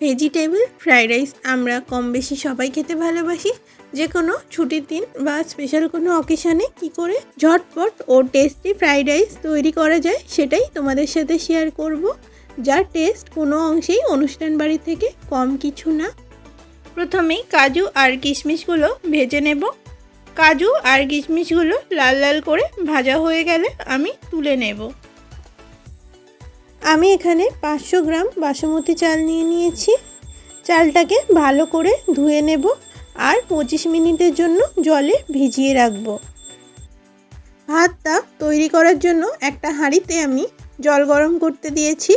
Vegetable, fried rice আমরা কম বেশি সবাই খেতে ভালোবাসি। যে কোনো ছুটির দিন বা স্পেশাল কোনো অকেশানে কি করে ঝটপট ও টেস্টি ফ্রাইড রাইস তৈরি করা যায়, সেটাই তোমাদের সাথে শেয়ার করব। যার টেস্ট কোনো অংশেই অনুষ্ঠান বাড়ি থেকে কম কিছু না। প্রথমেই কাজু আর কিশমিশগুলো ভেজে নেব। কাজু আর কিশমিশগুলো লাল লাল করে ভাজা হয়ে গেলে আমি তুলে নেব। আমি এখানে পাঁচশো গ্রাম বাসমতি চাল নিয়ে নিয়েছি। চালটাকে ভালো করে ধুয়ে নেব আর পঁচিশ মিনিটের জন্য জলে ভিজিয়ে রাখব। ভাতটা তৈরি করার জন্য একটা হাঁড়িতে আমি জল গরম করতে দিয়েছি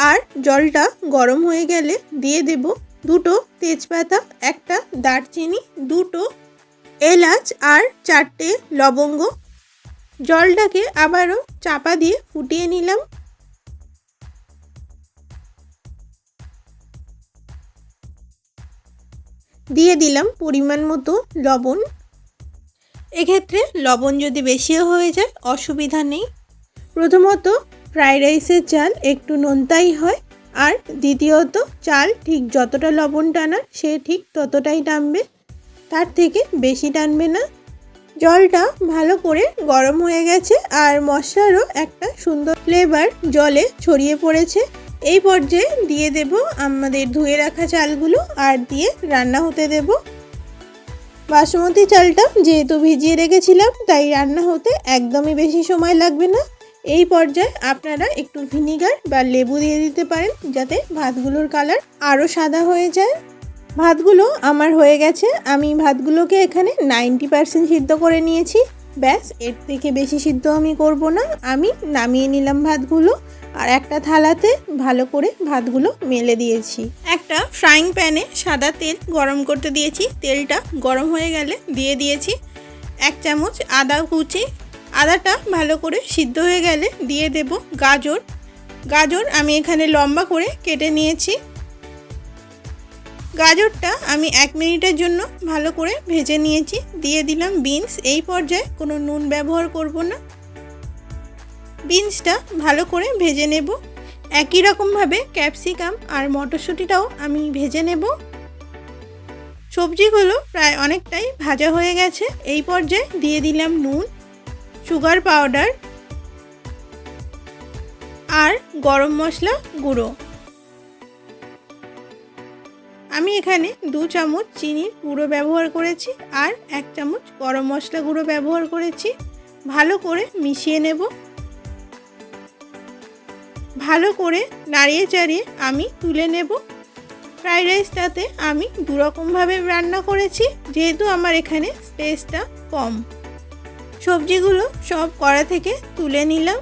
আর জলটা গরম হয়ে গেলে দিয়ে দেব দুটো তেজপাতা, একটা দারচিনি, দুটো এলাচ আর চারটে লবঙ্গ। জলটাকে আবারও চাপা দিয়ে ফুটিয়ে নিলাম। দিয়ে দিলাম পরিমাণ মতো লবণ। এক্ষেত্রে লবণ যদি বেশিও হয়ে যায়, অসুবিধা নেই। প্রথমত ফ্রাইড রাইসের চাল একটু নোনতাই হয় আর দ্বিতীয়ত চাল ঠিক যতটা লবণ টানার সে ঠিক ততটাই টানবে, তার থেকে বেশি টানবে না। জলটা ভালো করে গরম হয়ে গেছে আর মশলারও একটা সুন্দর ফ্লেভার জলে ছড়িয়ে পড়েছে। এই পর্যায়ে দিয়ে দেব আমাদের ধুয়ে রাখা চালগুলো আর দিয়ে রান্না হতে দেব। বাসমতি চালটা যেহেতু ভিজিয়ে রেখেছিলাম, তাই রান্না হতে একদমই বেশি সময় লাগবে না। এই পর্যায়ে আপনারা একটু ভিনিগার বা লেবু দিয়ে দিতে পারেন, যাতে ভাতগুলোর কালার আরও সাদা হয়ে যায়। ভাতগুলো আমার হয়ে গেছে। আমি ভাতগুলোকে এখানে নাইনটি পারসেন্ট সিদ্ধ করে নিয়েছি। ব্যাস, এর থেকে বেশি সিদ্ধ আমি করব না। আমি নামিয়ে নিলাম ভাতগুলো। আর একটা থালাতে ভালো করে ভাতগুলো মেলে দিয়েছি। একটা ফ্রাইং প্যানে সাদা তেল গরম করতে দিয়েছি। তেলটা গরম হয়ে গেলে দিয়ে দিয়েছি এক চামচ আদা কুচি। আদাটা ভালো করে সিদ্ধ হয়ে গেলে দিয়ে দেব গাজর। গাজর আমি এখানে লম্বা করে কেটে নিয়েছি। গাজরটা আমি এক মিনিটের জন্য ভালো করে ভেজে নিয়েছি। দিয়ে দিলাম বিনস এই পর্যায়ে কোনো নুন ব্যবহার করব না। বিনসটা ভালো করে ভেজে নেব। একই রকমভাবে ক্যাপসিকাম আর মটরশুঁটিটাও আমি ভেজে নেব। সবজিগুলো প্রায় অনেকটাই ভাজা হয়ে গেছে। এই পর্যায়ে দিয়ে দিলাম নুন, সুগার পাউডার আর গরম মশলা গুঁড়ো। আমি এখানে দু চামচ চিনির গুঁড়ো ব্যবহার করেছি আর এক চামচ গরম মশলা গুঁড়ো ব্যবহার করেছি। ভালো করে মিশিয়ে নেব। ভালো করে নাড়িয়ে চাড়িয়ে আমি তুলে নেব। ফ্রাইড রাইসটাতে আমি দুরকমভাবে রান্না করেছি, যেহেতু আমার এখানে স্পেসটা কম। সবজিগুলো সব কড়া থেকে তুলে নিলাম।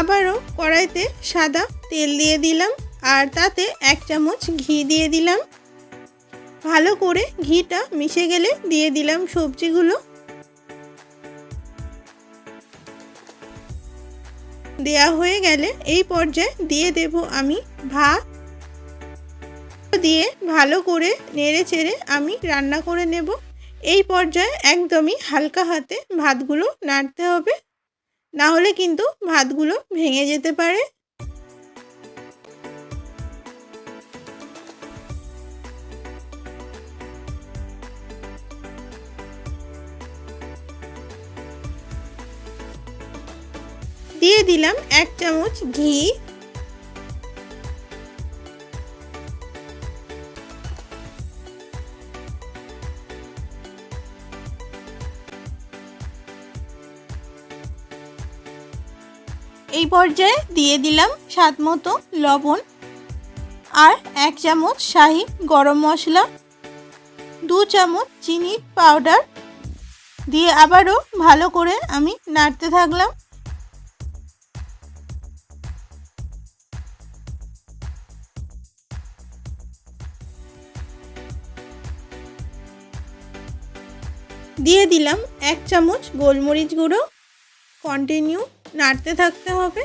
আবারও কড়াইতে সাদা তেল দিয়ে দিলাম আর তাতে এক চামচ ঘি দিয়ে দিলাম। ভালো করে ঘিটা মিশে গেলে দিয়ে দিলাম সবজিগুলো। দেয়া হয়ে গেলে এই পর্যায়ে দিয়ে দেব আমি ভাত। দিয়ে ভালো করে নেড়ে চেড়ে আমি রান্না করে নেব। এই পর্যায়ে একদমই হালকা হাতে ভাতগুলো নাড়তে হবে। না হলে কিন্তু ভাতগুলো ভেঙে যেতে পারে। দিয়ে দিলাম এক চামচ ঘি। এই পর্যায়ে দিয়ে দিলাম স্বাদ মতো লবণ আর এক চামচ শাহি গরম মশলা, দু চামচ চিনি পাউডার। দিয়ে আবারও ভালো করে আমি নাড়তে থাকলাম। দিয়ে দিলাম এক চামচ গোলমরিচ গুঁড়ো। কন্টিনিউ নাড়তে থাকতে হবে।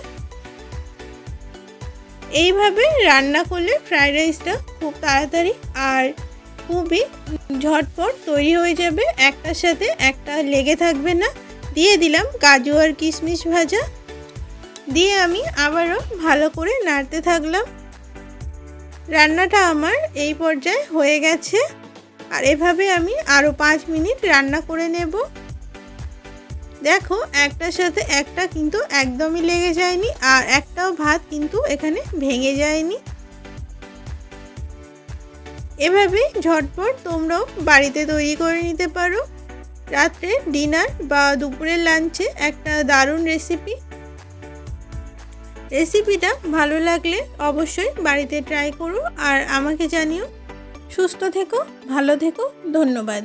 এইভাবে রান্না করলে ফ্রায়েড রাইসটা খুব তাড়াতাড়ি আর খুবই ঝটপট তৈরি হয়ে যাবে। একটার সাথে একটা লেগে থাকবে না। দিয়ে দিলাম কাজু আর কিশমিশ ভাজা। দিয়ে আমি আবারও ভালো করে নাড়তে থাকলাম। রান্নাটা আমার এই পর্যায়ে হয়ে গেছে। আর এভাবে আমি আরও পাঁচ মিনিট রান্না করে নেব। দেখো, একটার সাথে একটা কিন্তু একদমই লেগে যায়নি আর একটাও ভাত কিন্তু এখানে ভেঙে যায়নি। এভাবে ঝটপট তোমরাও বাড়িতে তৈরি করে নিতে পারো। রাত্রে ডিনার বা দুপুরের লাঞ্চে একটা দারুণ রেসিপি। রেসিপিটা ভালো লাগলে অবশ্যই বাড়িতে ট্রাই করো আর আমাকে জানিও সুস্থ থেকো ভালো থেকো ধন্যবাদ।